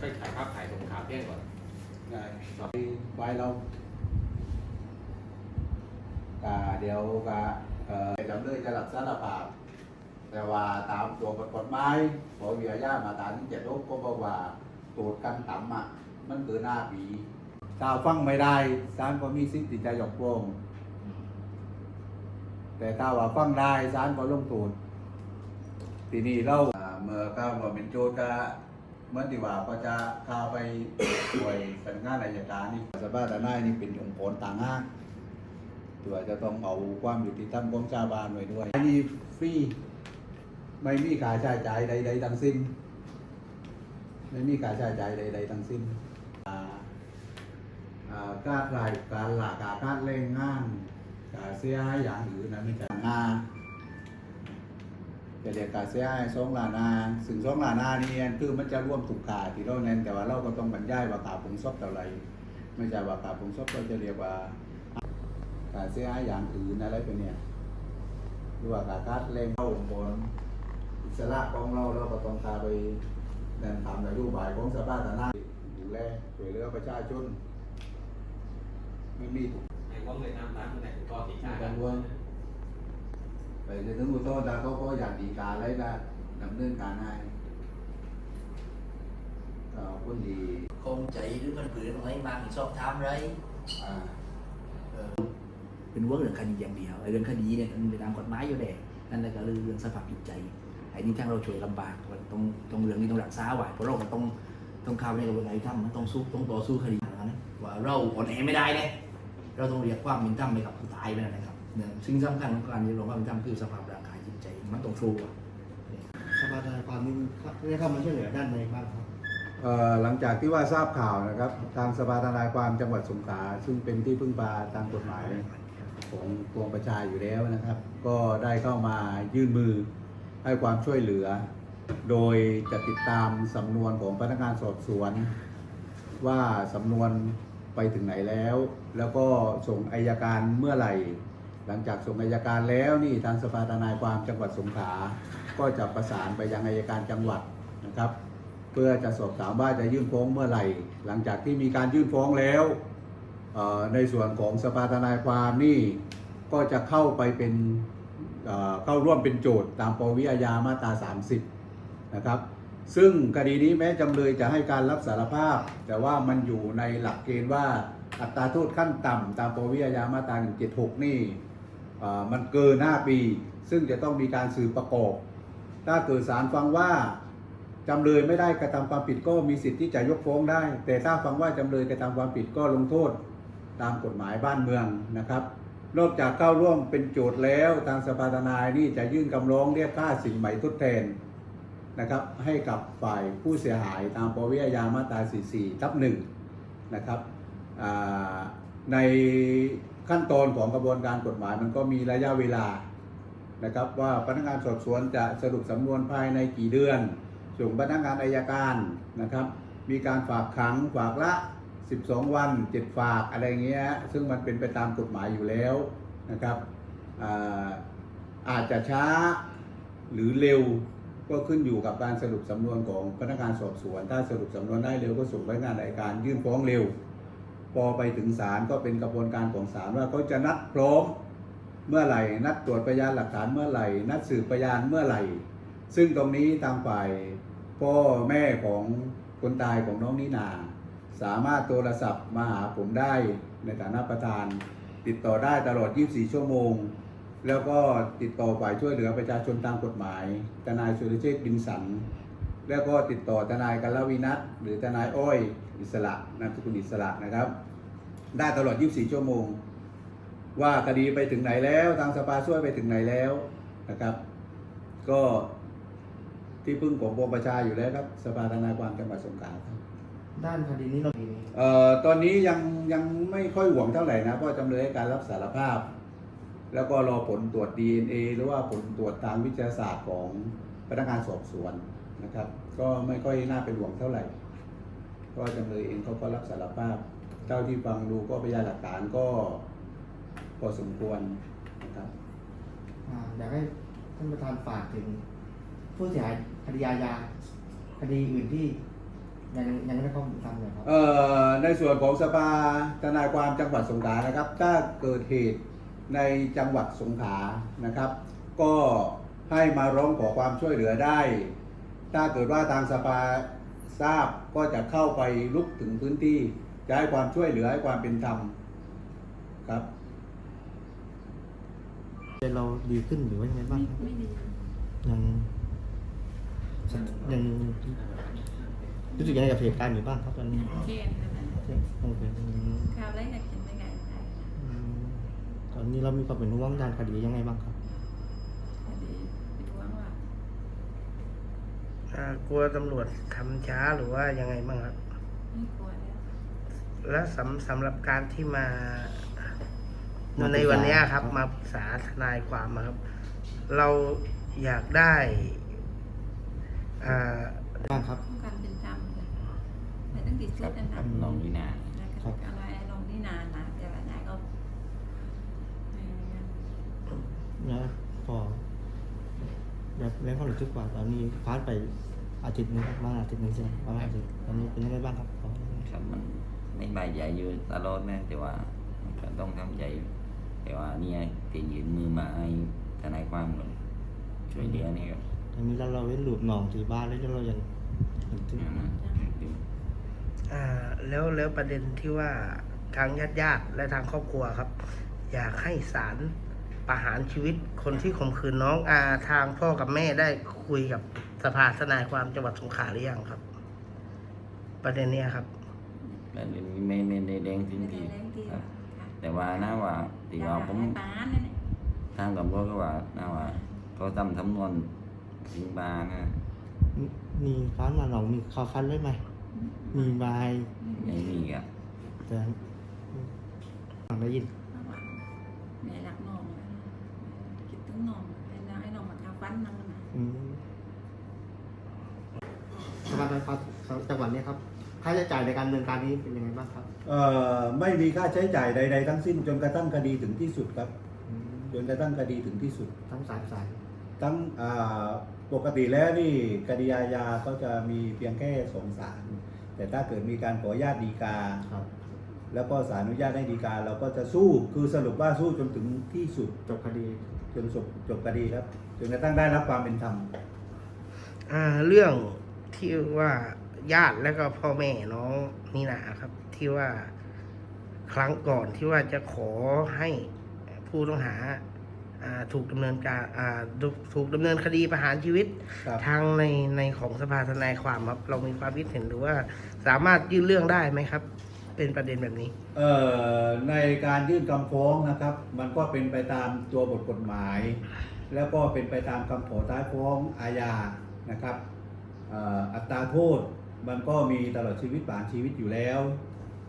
ไปถ่ายภาพถ่ายสงไว้เรากาเดี๋ยวกาเอ่อจำเลยจะรับสารภาพ แต่ว่าตามตัวกฎหมายพอวิทยามาตราที่เจ็ดลบก็บอกว่าตูดกันต่ำอะมันคือหน้าปีถ้าฟังไม่ได้ศาลก็มีสิทธิ์ที่จะยกฟ้องแต่ถ้าว่าฟังได้ศาลก็ลงโตูดทีนี้เล่าเมื่อก้าวมาเป็นโจทย์ก็ เหมื่อนที่ว่าก็จะเข้าไปป่วยสัญงานอายการนี่สภาพทนายนี่เป็นองค์กรต่างหากตัวจะต้องเอาความยุติธรรมของชาวบ้านไว้ด้วยอันนี้ฟรีไม่มีค่าใช้จ่ายใด ๆ ทั้งสิ้น ไม่มีค่าใช้จ่ายใด ๆ ทั้งสิ้นอ่าอ่าการรายการหลักการการเร่งงานการเสียหายอย่างอื่นนะไม่ใช่งาน จะเรียกการเสียหายสองล้านนาซึ่งสองล้านนานี่คือมันจะร่วมถูกขาที่เราเน้นแต่ว่าเราก็ต้องบรรยายว่าขาผงซบเท่าไหรไม่ใช่ว่าขาผงซบเราจะเรียกว่าการเสียหายอย่างอื่นอะไรเป็นเนี่ยหรือว่าการการเร่งเข้าองค์กรอิสระของเราเราก็ต้องพาไปเดินทำนโยบายของสภาทนายดูแลช่วยเหลือประชาชนไม่มีถูกในว่างเลยน้ำน้ำในก็ติดชากังวล ไปจนถึงอุทธรณ์แต่เขาก็อยากดีการอะไรก็ดำเนินการให้ก็คนดี không chạy đứa bên cười nó lấy mang thì xong tham đấy อ่าเป็นเรื่องเรื่องคดีอย่างเดียวไอ้เรื่องคดีเนี่ยมันเป็นตามกฎหมายอยู่แหละนั่นแหละก็เรื่องสภาพจิตใจไอ้นี่ทางเราช่วยลำบากตรงตรงเรื่องนี้ต้องรักษาไว้เพราะเราก็ต้องต้องเข้าในกระบวนการยุติธรรมมันต้องสู้ต้องต่อสู้คดีนะว่าเราอ่อนแอไม่ได้เลยเราต้องเรียกความเป็นธรรมไปกับผู้ตายไปนั่นนะครับเนี่ยสิ่งสำคัญของการเรียกร้องความเป็นธรรมคือสภาพร่างกายจิตใจ มันต้องสู้อะสภาทนายความนี้ได้เข้ามาช่วยเหลือด้านในบ้างครับ เอ่อหลังจากที่ว่าทราบข่าวนะครับ ทางสภาทนายความจังหวัดสงขลาซึ่งเป็นที่พึ่งพาตามกฎหมายของปวงประชาอยู่แล้วนะครับ ก็ได้เข้ามายื่นมือให้ความช่วยเหลือ โดยจะติดตามสำนวนของพนักงานสอบสวน ว่าสำนวนไปถึงไหนแล้ว แล้วก็ส่งอายการเมื่อไหร่ หลังจากส่งอายการแล้วนี่ทางสภาทนายความจังหวัดสงขลาก็จะประสานไปยังอายการจังหวัดนะครับ เพื่อจะสอบถามว่าจะยื่นฟ้องเมื่อไหร่ หลังจากที่มีการยื่นฟ้องแล้วในส่วนของสภาทนายความนี่ก็จะเข้าไปเป็นเเข้าร่วมเป็นโจทย์ตามปวิอาญามาตรา 30 นะครับ ซึ่งคดีนี้แม้จำเลยจะให้การรับสารภาพ แต่ว่ามันอยู่ในหลักเกณฑ์ว่าอัตราโทษขั้นต่ำตามปวิอาญามาตรา 176 นี่เอ่ มันเกิน 5 ปี ซึ่งจะต้องมีการสืบประกอบ ถ้าเกิดศาลฟังว่าจำเลยไม่ได้กระทำความผิดก็มีสิทธิ์ที่จะยกฟ้องได้ แต่ถ้าฟังว่าจำเลยกระทำความผิดก็ลงโทษตามกฎหมายบ้านเมืองนะครับ นอกจากเข้าร่วมเป็นโจทย์แล้วทางสภาทนายนี่จะยื่นคำร้องเรียกค่าสินใหม่ทดแทนนะครับให้กับฝ่ายผู้เสียหายตามปวิอาญามาตรา44ทับหนึ่งนะครับใน ขั้นตอนของกระบวนการกฎหมายมันก็มีระยะเวลานะครับว่าพนักงานสอบสวนจะสรุปสำนวนภายในกี่เดือน ส่งพนักงานอายการนะครับ มีการฝากขังฝากละ 12 วัน 7 ฝากอะไรเงี้ยซึ่งมันเป็นไปตามกฎหมายอยู่แล้วนะครับอาอาจจะช้าหรือเร็วก็ขึ้นอยู่กับการสรุปสำนวนของพนักงานสอบสวน ถ้าสรุปสำนวนได้เร็วก็ส่งพนักงานอายการยื่นฟ้องเร็ว พอไปถึงศาลก็เป็นกระบวนการของศาลว่าเขาจะนัดพร้อมเมื่อไหร่ นัดตรวจพยานหลักฐานเมื่อไหร่ นัดสืบพยานเมื่อไหร่ ซึ่งตรงนี้ทางฝ่ายพ่อแม่ของคนตายของน้องนินาสามารถโทรศัพท์มาหาผมได้ในฐานะประธาน ติดต่อได้ตลอด 24 ชั่วโมง แล้วก็ติดต่อฝ่ายช่วยเหลือประชาชนตามกฎหมายทนายสุรเชษฐ์บินสัน แล้วก็ติดต่อทนายกัลวินัทหรือทนายอ้อยอิสระนามสกุลอิสระนะครับ ได้ตลอด 24 ชั่วโมง ว่าคดีไปถึงไหนแล้วทางสภาช่วยไปถึงไหนแล้วนะครับ ก็ที่พึ่งของปวงประชาอยู่แล้วครับสภาทนายความจังหวัดสงขลาครับด้านคดีนี้เรามีเอ่อตอนนี้ยังยังไม่ค่อยหวงเท่าไหร่นะเพราะจำเลยให้การรับสารภาพ แล้วก็รอผลตรวจ DNA หรือว่าผลตรวจทางวิทยาศาสตร์ของพนักงานสอบสวน นะครับ ก็ไม่ค่อยน่าเป็นห่วงเท่าไหร่เพราะจำเลยเองเขาก็รับสารภาพ เท่าที่ฟังดูก็พยานหลักฐานก็พอสมควรนะครับอ่าอยากให้ท่านประธานฝากถึง ผู้เสียหายคดีอาญาคดีอื่นที่ยังยังไม่ได้ข้อมูลทำเลยครับ เอ่อในส่วนของสภาทนายความจังหวัดสงขลานะครับ ถ้าเกิดเหตุในจังหวัดสงขลานะครับ ก็ให้มาร้องขอความช่วยเหลือได้ ถ้าเกิดว่าทางสภาทราบก็จะเข้าไปลุกถึงพื้นที่ จะให้ความช่วยเหลือให้ความเป็นธรรมครับเป็นเราดีขึ้นหรือว่ายังไงบ้างไม่ครับไม่ดียังยังรู้สึกยังไงกับเหตุการณ์อยู่บ้างครับตอนนี้เกณฑ์นะนะโอเคอืมข่าวแรกอยากเห็นได้ไงอืมตอนนี้เรามีความเป็นห่วงด้านคดียังไงบ้างครับ พอดีไปดูว่าว่า อ่า กลัวตำรวจทำช้าหรือว่ายังไงบ้างครับ ไม่กลัวแล้วและสำสำหรับการที่มา มาปรึกษาในวันเนี้ยครับ ครับ มาปรึกษาทนายความอะครับ เราอยากได้อ่า บ้างครับ ต้องการเป็นธรรมเลยแต่ต้องติดชุดนั่นคนะรับน้องวินาแล้วก็อะไรลองที่นานนะแต่ว่านายก็เอ่อนะพอแบบแล้วก็รู้สึกว่าตอนนี้พาดไป อาทิตย์หนึงครับประมาณอาทิตย์หนึงใช่ไหมประมาณอาทิตย์ตอนนี้เป็นยังไงบ้างครับพอครับมันไม่บายใจอยู่ตลอดนะแต่ว่าก็ต้องทำใจ แต่ว่าเนี่ยที่ยืนมือมาให้ทนายความก่อนช่วยเหลือนี่ครับตอนนี้เราเราเว้นหลุดหนองที่บ้านแล้วเรายังยังถึงนะอ่าแล้วแล้วประเด็นที่ว่าทางญาติญาติและทางครอบครัวครับ อยากให้ศาล ประหารชีวิตคนที่ข่มขืนน้องอาทางพ่อกับแม่ได้คุยกับสภาทนายความจังหวัดสงขลาหรือยังครับ ประเด็นเนี้ยครับแต่เรื่องนี้ไม่ไม่ได้แดงถึงไม่ได้ที่แรงที่ครับค่ะแต่ว่านะว่าที่ว่าผมปานนั่นแหละทางตำรวจก็ว่านะว่าเขาทำสำนวนถึงบานะมีมีฟันมาหนองมีข่าวฟันเลยไหมมีไม้ไม่มีอะแต่ฟังได้ยินแม่รักน้องนะคิดถึงน้องให้น้องให้น้องมาทำฟันนั่งนะอืมสภาทนายความจังหวัดนี้ครับ ค่าใช้จ่ายในการดำเนินการนี้เป็นยังไงบ้างครับเอ่อไม่มีค่าใช้จ่ายใด ๆ ทั้งสิ้นจนกระทั่งคดีถึงที่สุดครับ อืมจนกระทั่งคดีถึงที่สุด ทั้งสามสาย ทั้งอ่าปกติแล้วนี่คดีอาญาก็จะมีเพียงแค่สองศาลแต่ถ้าเกิดมีการขออนุญาตดีกา ครับ แล้วก็ศาลอนุญาตให้ดีกาเราก็จะสู้คือสรุปว่าสู้จนถึงที่สุดจบคดีจนจบจบคดีครับจนกระทั่งได้รับความเป็นธรรมอ่าเรื่องที่ว่าญาติและก็พ่อแม่น้องนี่นะครับ ที่ว่าครั้งก่อนที่ว่าจะขอให้ผู้ต้องหาอ่าถูกดำเนินการอ่าถูกถูกดำเนินคดีประหารชีวิตครับทางในในของสภาทนายความครับ เรามีความคิดเห็นหรือว่าสามารถยื่นเรื่องได้ไหมครับ เป็นประเด็นแบบนี้ เอ่อในการยื่นคำฟ้องนะครับ มันก็เป็นไปตามตัวบทกฎหมาย แล้วก็เป็นไปตามคำขอท้ายฟ้องอาญานะครับเอ่ออัตราโทษมันก็มีตลอดชีวิตประหารชีวิตอยู่แล้ว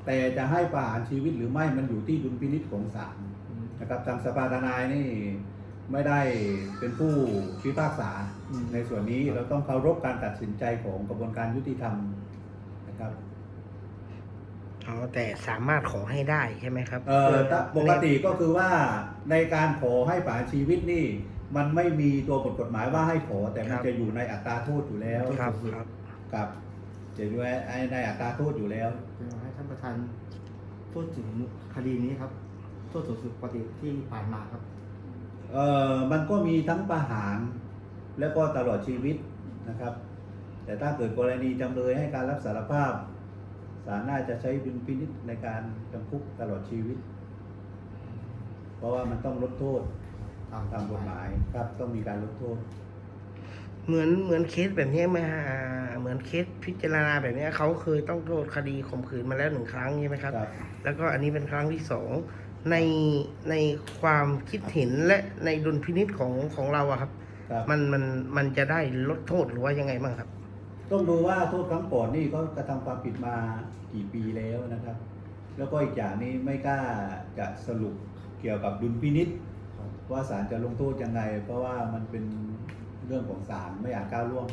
แต่จะให้ประหารชีวิตหรือไม่มันอยู่ที่ดุลพินิจของศาลนะครับทางสภาทนายนี่ไม่ได้เป็นผู้พิพากษาอืมในส่วนนี้เราต้องเคารพการตัดสินใจของกระบวนการยุติธรรมนะครับ อ๋อแต่สามารถขอให้ได้ใช่ไหมครับ เอ่อถ้าปกติก็คือว่าในการขอให้ประหารชีวิตนี่ มันไม่มีตัวบทกฎหมายว่าให้ขอ แต่มันจะอยู่ในอัตราโทษอยู่แล้วครับครับ กับจะอยู่ในในอัตราโทษอยู่แล้ว จะให้ท่านประธานพูดถึงคดีนี้ครับ โทษสูงสุดปกติที่ผ่านมาครับ เอ่อมันก็มีทั้งประหารแล้วก็ตลอดชีวิตนะครับ แต่ถ้าเกิดกรณีจำเลยให้การรับสารภาพ ศาลน่าจะใช้ดุลพินิจในการจำคุกตลอดชีวิต เพราะว่ามันต้องลดโทษตามตามกฎหมายครับต้องมีการลดโทษ เหมือนเหมือนเคสแบบนี้ไหมฮะอ่าเหมือนเคสพิจารณาแบบนี้เขาเคยต้องโทษคดีข่มขืนมาแล้วหนึ่งครั้งใช่ไหมครับครับ แล้วก็อันนี้เป็นครั้งที่สองในในความคิดเห็นและในดุลพินิษของของเราอะครับครับมันมันมันจะได้ลดโทษหรือว่ายังไงบ้างครับ ต้องดูว่าโทษครั้งก่อนนี่เขากระทำความผิดมากี่ปีแล้วนะครับ แล้วก็อีกอย่างนี้ไม่กล้าจะสรุปเกี่ยวกับดุลพินิษว่าศาลจะลงโทษยังไง เพราะว่ามันเป็นเรื่องของศาลไม่อยากก้าวล่วง